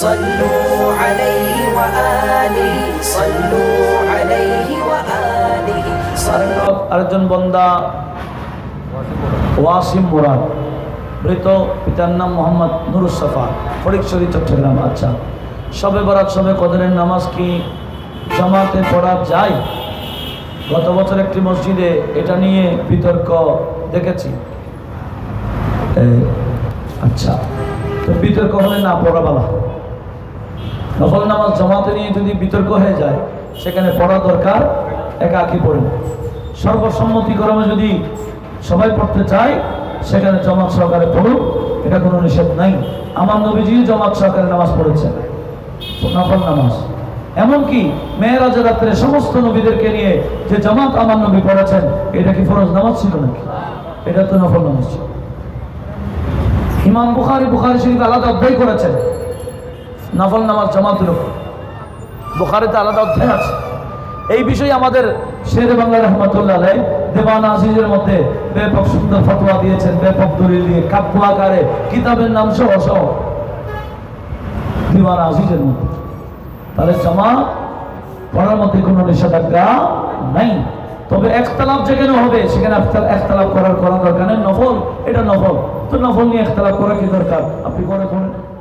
صلوا عليه وآله صلوا عليه وآله صلوا আরেকজন বন্দা ওয়াসিম মুরাদ মৃত পিতার নাম মোহাম্মদ নুরুসফা ফরিকশরী চট্টগ্রাম আচ্ছা সবে বরাত সবে কদরের নামাজ কি জামাতে পড়া যায় গত বছর একটি মসজিদে এটা নিয়ে বিতর্ক দেখেছি এ, আচ্ছা তো বিতর্ক হলে না পড়া বলা নফল নামাজ জমাতে নিয়ে যদি বিতর্ক হয়ে যায়, সেখানে পড়া দরকার, একাকি পড়ে। সর্বসম্মতিক্রমে যদি সবাই পড়তে চায়, সেখানে জমাত সহকারে পড়ুক এটা কোনো নিষেধ নাই। আমার নবীজিও জমাত সহকারে নামাজ পড়েছেন। নফল নামাজ। এমনকি মেয়েরাজের রাত্রে সমস্ত নবীদেরকে নিয়ে যে জামাত আমার নবী পড়েছেন, এটা কি ফরজ নামাজ ছিল নাকি? এটা তো নফল নামাজ ছিল। ইমাম বুখারি বুখারি শরীফ আলাদা অধ্যায় করেছেন। নফল নামাজ জামাতের উপর। বুখারিতে আলাদা অধ্যায় আছে। এই বিষয়ে আমাদের শের বাংলা রহমতুল্লাহ আলাই দেওয়ান আজিজের মধ্যে ব্যাপক সুন্দর ফতোয়া দিয়েছেন, ব্যাপক দলিল দিয়ে কাব্য আকারে কিতাবের নাম সহ সহ। দিওয়ান আজিজের মধ্যে। তাহলে জমা পড়ার মধ্যে কোনো নিষেধাজ্ঞা নাই। তবে একতলাপ যেখানে হবে, সেখানে একতলা- একতলাপ করার করা দরকার নেই। নফল, এটা নফল। তো নফল নিয়ে একতলাপ করা কি দরকার? আপনি করে করেন?